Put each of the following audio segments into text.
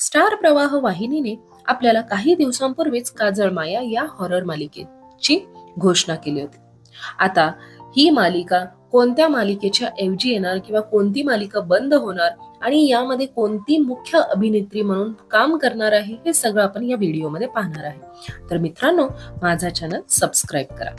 Star प्रवाह वाहिनीने आपल्याला काही दिवसांपूर्वीच काजळ माया या हॉरर मालिकेची घोषणा केली होती. आता ही मालिका कोणत्या मालिकेच्या ऐवजी येणार किंवा कोणती मालिका बंद होणार आणि यामध्ये कोणती मुख्य अभिनेत्री म्हणून काम करणार आहे हे सगळं आपण या व्हिडिओमध्ये पाहणार आहे. तर मित्रांनो माझा चॅनल सबस्क्राईब करा.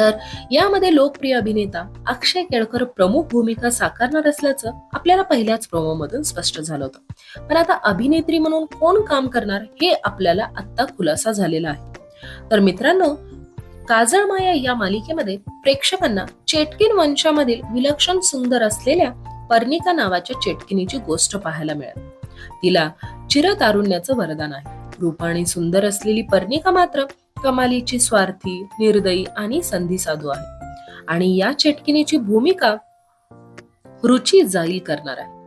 तर यामध्ये लोकप्रिय अभिनेता अक्षय केळकर प्रमुख भूमिका साकारणार असल्याचं आपल्याला पहिल्याच प्रोमोमधून स्पष्ट झालं होतं. पण आता अभिनेत्री म्हणून कोण काम करणार हे आपल्याला आत्ता खुलासा झालेला आहे. तर मित्रांनो काजळ माया या मालिकेमध्ये प्रेक्षकांना चेटकिन वंशामधील विलक्षण सुंदर असलेल्या पर्णिका नावाच्या चेटकिनीची गोष्ट पाहायला मिळेल. तिला चिरतारुण्याचं वरदान आहे. रूपाने सुंदर असलेली पर्णिका मात्र कमालीची स्वार्थी निर्दयी आणि संधी साधू आहे. आणि या चेटकिनीची भूमिका रुची जाईल करणार आहे.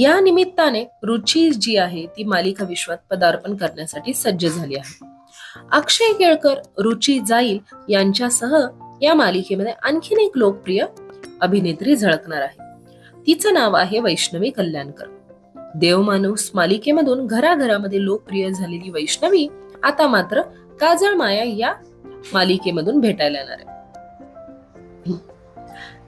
या निमित्ताने रुची जी आहे ती मालिका विश्वात पदार्पण करण्यासाठी सज्ज झाली आहे. अक्षय केळकर रुची जाईल यांच्यासह या मालिकेमध्ये आणखीन एक लोकप्रिय अभिनेत्री झळकणार आहे. तिचं नाव आहे वैष्णवी कल्याणकर. देवमानुस मालिकेमधून घराघरामध्ये लोकप्रिय झालेली वैष्णवी आता मात्र काजळ माया या मालिकेमधून भेटायला येणार आहे.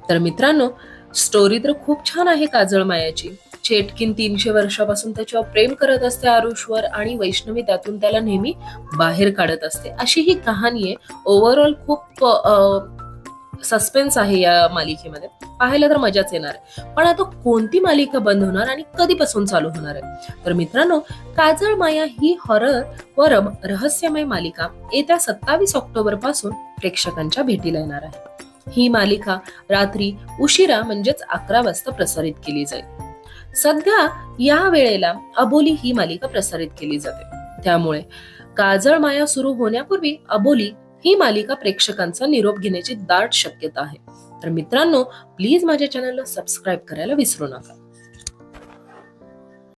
तर मित्रांनो स्टोरी तर खूप छान आहे काजळ मायाची. चेटकिन तीनशे वर्षापासून त्याच्यावर प्रेम करत असते आरुषवर आणि वैष्णवी त्यातून त्याला नेहमी बाहेर काढत असते. अशी ही कहाणी आहे. ओव्हरऑल खूप सस्पेन्स आहे या मालिकेमध्ये. पाहायला तर मजाच येणार आहे. पण आता कोणती मालिका बंद होणार आणि कधीपासून चालू होणार आहे? तर मित्रांनो काजळ माया ही हॉरर व रहस्यमय मालिका येत्या सत्तावीस ऑक्टोबरपासून प्रेक्षकांच्या भेटीला येणार आहे. ही मालिका रात्री उशिरा म्हणजेच अकरा वाजता प्रसारित केली जाईल. सध्या या वेळेला अबोली ही मालिका प्रसारित केली जाते. त्यामुळे काजळ माया सुरू होण्यापूर्वी अबोली ही मालिका प्रेक्षकांचा निरोप घेण्याची दाट शक्यता आहे. तर मित्रांनो प्लीज माझ्या चॅनलला सबस्क्राईब करायला विसरू नका.